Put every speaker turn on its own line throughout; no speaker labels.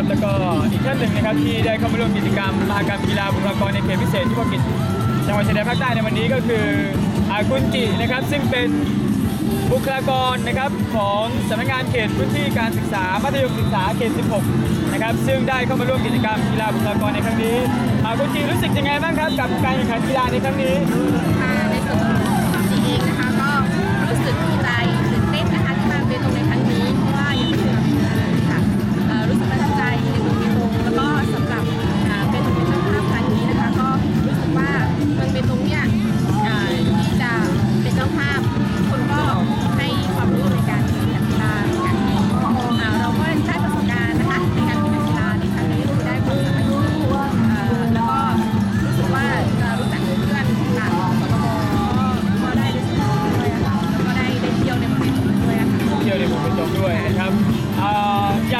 นะครับ แล้วก็อีกท่านหนึ่งนะครับที่ได้เข้ามาร่วมกิจกรรมมหกรรมกีฬาบุคลากรในเขตพิเศษที่พกิจจังหวัดชายแดนภาคใต้ในวันนี้ก็คืออาคุณจินะครับซึ่งเป็นบุคลากรนะครับของสำนักงานเขตพื้นที่การศึกษามัธยมศึกษาเขต 16 นะครับ ซึ่งได้เข้ามาร่วมกิจกรรมกีฬาบุคลากรในครั้งนี้อาคุณจิรู้สึกยังไงบ้างครับกับการแข่งขันกีฬาในครั้งนี้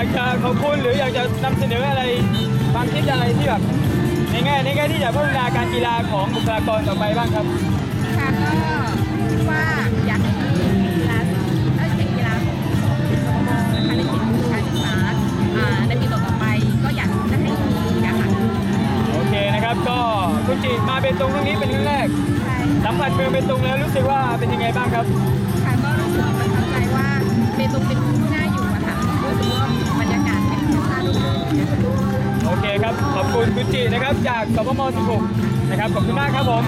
า
อยากจะ
ขอบคุณหรืออยากจะนำเสนออะไรความคิดอะไรที่แบบในแง่ในแง่ที่จะพัฒนาการกีฬาของบุคลากรต่อไปบ้างครับ
ค่ะก็ว่าอยากให้กีฬาเอ้ยเป็นกีฬาของสมนะคะในเขตการศึกษาอ่าในปีต่อๆไปก็อยากจะให้มีนะคะ
โอเคนะครับก็คุณจิมาเป็นตรงครั้งนี้เป็นครั้งแรกสัมผัสเมืองเป็นตรงแล้วรู้สึกว่าเป็นยังไงบ้างครับ
ค่ะก็รู้สึกประทับใจว่า
โอเคครับ ขอบคุณคุณจินะครับ จากสพม16 นะครับ ขอบคุณมากครับผม